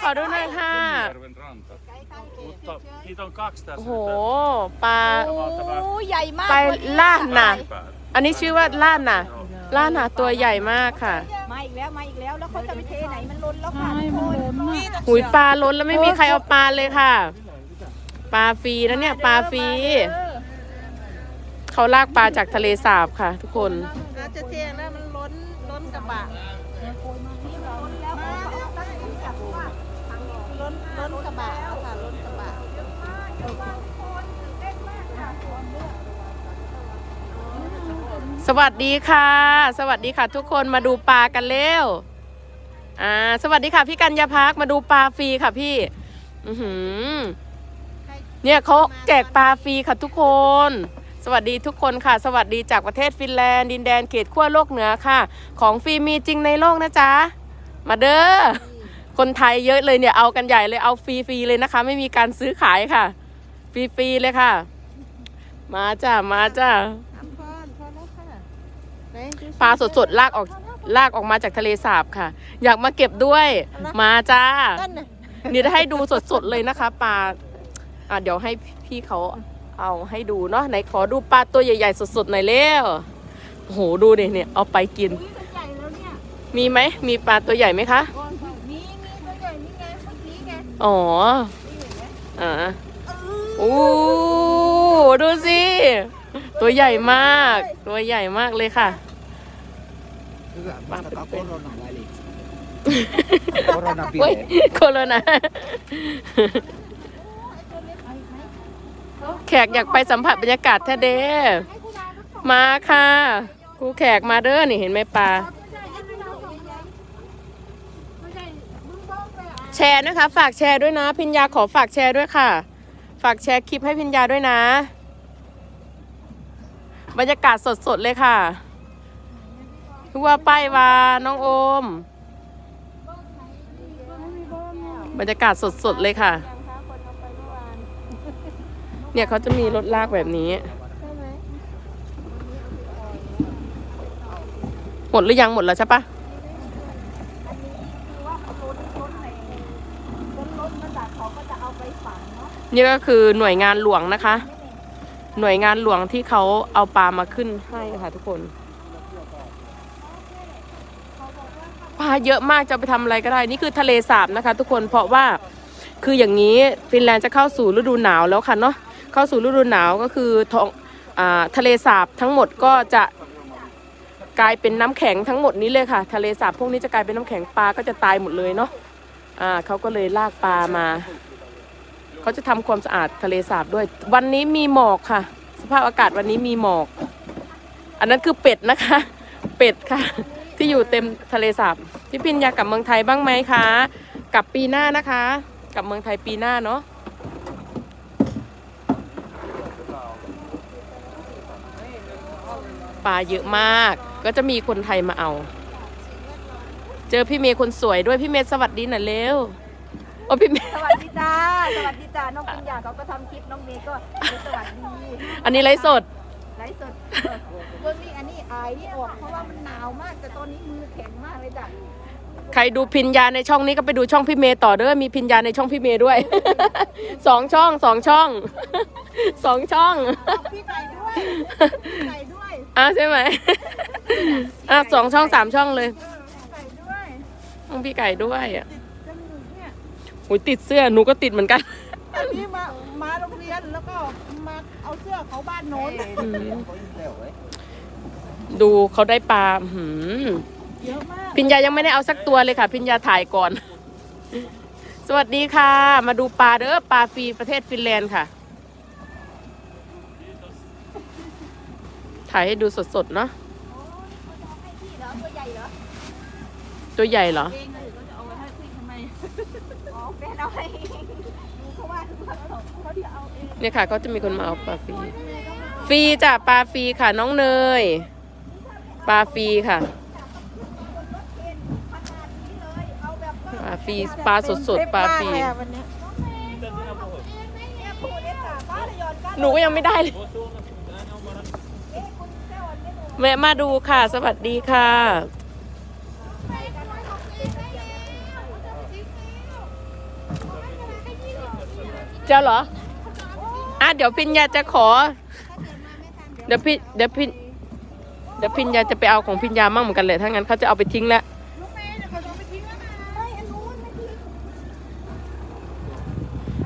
ขอดูหน่อยค่ะ Järven ranta. Mutta niitä on kaksi โอ้ tässä. โห ปลา โอ้ใหญ่มากไปตัวนี้ล่าดน่ะ Päällä. อันนี้ชื่อว่าล่าดน่ะล่าดน่ะตัวใหญ่มากค่ะ มาอีกแล้วมาอีกแล้วแล้วเขาจะไปเทไหนมันล้นแล้วค่ะทุกคนหุยปลาล้นแล้วไม่มีใครเอาปลาเลยค่ะ ปลาฟรีนะเนี่ยปลาฟรีเขาลากปลาจากทะเลสาบค่ะ ทุกคน อาจจะเทแล้วมันล้นล้นกระบะ ล้นแล้วล้นล้นกระบะแล้วค่ะล้นกระบะสวัสดีค่ะ สวัสดีค่ะ ทุกคนมาดูปลากันเร็วอ่าสวัสดีค่ะ พี่กัญญาพักมาดูปลาฟรีค่ะพี่ อือหือเนี่ยเขาแจกปลาฟรีค่ะทุกคน สวัสดีทุกคนค่ะ สวัสดีจากประเทศฟินแลนด์ ดินแดนเขตขั้วโลกเหนือค่ะ ของฟรีมีจริงในโลกนะจ๊ะ มาเด้อ คนไทยเยอะเลยเนี่ยเอากันใหญ่เลยเอาฟรีๆเลยนะคะ ไม่มีการซื้อขายค่ะ ฟรีๆเลยค่ะ มาจ้ามาจ้าน้ำพอนพอแล้วค่ะไหนดูสิปลาสดๆลากออกลากออกมาจากทะเลสาบค่ะ อยากมาเก็บด้วย มาจ้า นั่นน่ะ นี่จะให้ดูสดๆเลยนะคะปลาอะเดี๋ยวให้พี่เขา เอาให้ดูเนาะไหนขอดูปลาตัวใหญ่ ๆ สดๆหน่อยเร็วโอ้โหดูดิเนี่ยเอาไปกิน อุ้ยมันใหญ่แล้วเนี่ยมีไหมมีปลาตัวใหญ่ไหมคะมีมีตัวใหญ่นี่ไงเมื่อกี้ไงอ๋อนี่เห็นไหมอ่าเอออู้ดูสิ ตัวใหญ่มาก ตัวใหญ่มากเลยค่ะ Hyvä, muistakaa Pappi- koronaväliksi. Korona เฮ้ย bileet. โคโรนา แขกอยากไปสัมผัสบรรยากาศแท้เด้มาค่ะครูแขกมาเด้อนี่เห็นไหมปลาแชร์นะคะ ฝากแชร์ด้วยนะ พิญญาขอฝากแชร์ด้วยค่ะ ฝากแชร์คลิปให้พิญญาด้วยนะ บรรยากาศสดๆเลยค่ะทุกว่าป้ายวาน้องโอม บรรยากาศสดๆเลยค่ะ เนี่ยเขาจะมีรถลากแบบนี้ใช่ไหมหมดหรือยังหมดแล้วใช่ปะอันนี้คือว่าเขาล้นล้นในล้นล้นมาจากเขาก็จะเอาไปฝังเนาะนี่ก็คือหน่วยงานหลวงนะคะ หน่วยงานหลวงที่เขาเอาปลามาขึ้นให้ค่ะทุกคนปลาเยอะมากจะเอาไปทำอะไรก็ได้ นี่คือทะเลสาบนะคะ ทุกคนเพราะว่าคืออย่างนี้ฟินแลนด์จะเข้าสู่ฤดูหนาวแล้วค่ะเนาะ เข้าสู่ฤดูหนาวก็คือท้องอาทะเลสาบทั้งหมดก็จะกลายเป็นน้ำแข็งทั้งหมดนี้เลยค่ะ ทะเลสาบพวกนี้จะกลายเป็นน้ำแข็งปลาก็จะตายหมดเลยเนาะอ่าเขาก็เลยลากปลามาเขาจะทำความสะอาดทะเลสาบด้วย วันนี้มีหมอกค่ะ สภาพอากาศวันนี้มีหมอก อันนั้นคือเป็ดนะคะ เป็ดค่ะ ที่อยู่เต็มทะเลสาบพี่พินอยากกลับเมืองไทยบ้างไหมคะ กลับปีหน้านะคะ กลับเมืองไทยปีหน้าเนาะ ปลาเยอะมาก ก็จะมีคนไทยมาเอา เจอพี่เมย์คนสวยด้วยพี่เมย์สวัสดีหน่อยเร็วโอ้พี่เมย์ สวัสดีจ้า สวัสดีจ้า น้องปิญญาเขาก็ทำคลิปน้องเมย์ก็สวัสดีอันนี้ไลฟ์สด ไลฟ์สดเรื่องนี้อันนี้อายนี่ออกเพราะว่ามันหนาวมากแต่ตอนนี้มือแข็งมากเลยจ้ะใครดูพินยาในช่องนี้ก็ไปดูช่องพี่เมย์ต่อเด้อมีพินยาในช่องพี่เมย์ด้วย สองช่องสองช่องสองช่องเอาพี่ไก่ด้วยพี่ไก่ด้วย อะใช่ไหมอะสองช่องสามช่องเลยพี่ไก่ด้วยต้องพี่ไก่ด้วยอะติดจมูกเนี่ยโอ้ยติดเสื้อหนูก็ติดเหมือนกัน อันนี้มามาโรงเรียนแล้วก็มาเอาเสื้อเขาบ้านโน้นดูเขาได้ปลาหืมเยอะมากพิญญายังไม่ได้เอาสักตัวเลยค่ะ พิญญาถ่ายก่อน สวัสดีค่ะ มาดูปลาเด้อปลาฟรีประเทศฟินแลนด์ค่ะ ถ่ายให้ดูสดๆเนาะให้พี่เหรอตัวใหญ่เหรอตัวใหญ่เหรอ เองเลยก็จะเอาไว้ให้พี่ทำไมอ๋อแฟนเอาให้เองดูเขาว่าเขาเขาจะเอาเองเนี่ยค่ะเขาจะมีคนมาเอาปลาฟรีฟรีจ้ะปลาฟรีค่ะน้องเนย ปลาฟรีค่ะ ปลาฟรีปลาสดๆปลาฟรีวันนี้หนูก็ยังไม่ได้เลย แวะมาดูค่ะ สวัสดีค่ะ เจ้าเหรอ อะเดี๋ยวพิญญาจะขอ เดี๋ยวพี่เดี๋ยวพี่เดี๋ยวพิญญาจะไปเอาของพิญญามั่งเหมือนกันเลยถ้างั้นเขาจะเอาไปทิ้งแล้ว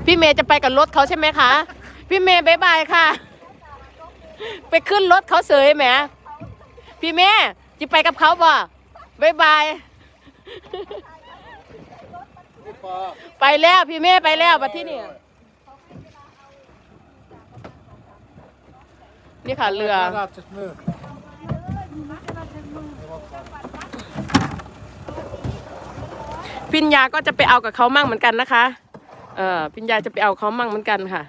พี่เมย์จะไปกับรถเขาใช่ไหมคะ พี่เมย์บายบายค่ะ ไปขึ้นรถเขาเสยแหม พี่เมย์จะไปกับเขาบ่บายบาย ไปแล้วพี่เมย์ไปแล้วบัดที่นี่นี่ค่ะเรือ พิญญาก็จะไปเอากับเขามั่งเหมือนกันนะคะ เออพิญญาจะไปเอาเขามั่งเหมือนกันค่ะ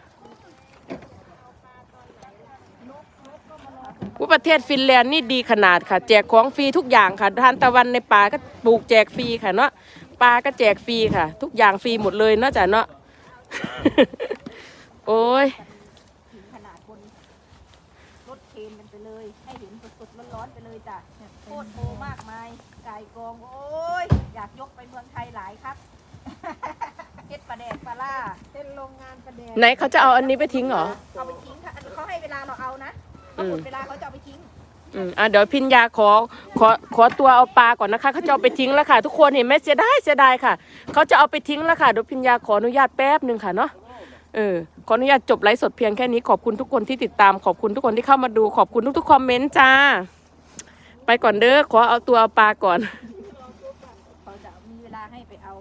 ว่าประเทศฟินแลนด์นี่ดีขนาดค่ะ แจกของฟรีทุกอย่างค่ะทานตะวันในป่าก็ปลูกแจกฟรีค่ะเนาะปลาก็แจกฟรีค่ะ ทุกอย่างฟรีหมดเลยเนาะจ้ะเนาะโอ้ยถึงขนาดบนรถเคนกันไปเลย ให้เห็นสดๆร้อนๆไปเลยจ้ะโคตรโตมากมายไก่กองโอ้ยอยากยกไปเมืองไทยหลายครับเฮ็ดปลาแดกปลาล่าเป็นโรงงานปลาแดกไหนเขาจะเอาอันนี้ไปทิ้งเหรอเอาไปทิ้งค่ะอันนี้เขาให้เวลาเราเอานะ พอือหมมดเวลาเขาจะเอาไปทิ้ง อืมอะเดี๋ยวพิญญาขอขอขอตัวเอาปลาก่อนนะคะเขาจะเอาไปทิ้งแล้วค่ะ ทุกคนเห็นไหมเสียดายเสียดายค่ะเขาจะเอาไปทิ้งแล้วค่ะเดี๋ยวพิญญาขออนุญาตแป๊บหนึ่งค่ะเนาะเออขออนุญาตจบไลฟ์สดเพียงแค่นี้ขอบคุณทุกคนที่ติดตามขอบคุณทุกคนที่เข้ามาดูขอบคุณทุกๆคอมเมนต์จ้า ไปก่อนเด้อขอเอาตัวเอาปลาก่อน เขาจะมีเวลาให้ไปเอา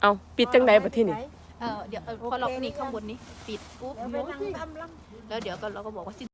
เอาปิดจังใดบัดที่นี่เออเดี๋ยวเออพอเรานี่ข้างบนนี้ ปิดปุ๊บแล้วเดี๋ยวก็เราก็บอกว่าสิ้น